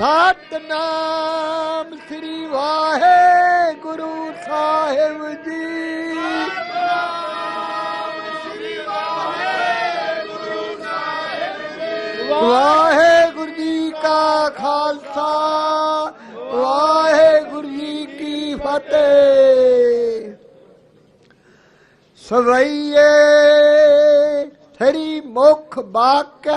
ਸਤਨਾਮ ਸ੍ਰੀ ਵਾਹਿਗੁਰੂ ਸਾਹਿਬ ਜੀ। ਵਾਹਿਗੁਰੂ ਜੀ ਕਾ ਖਾਲਸਾ, ਵਾਹਿਗੁਰੂ ਜੀ ਕੀ ਫਤਿਹ। ਸਵਈਏ ਥਰੀ ਮੁਖ ਬਾਕ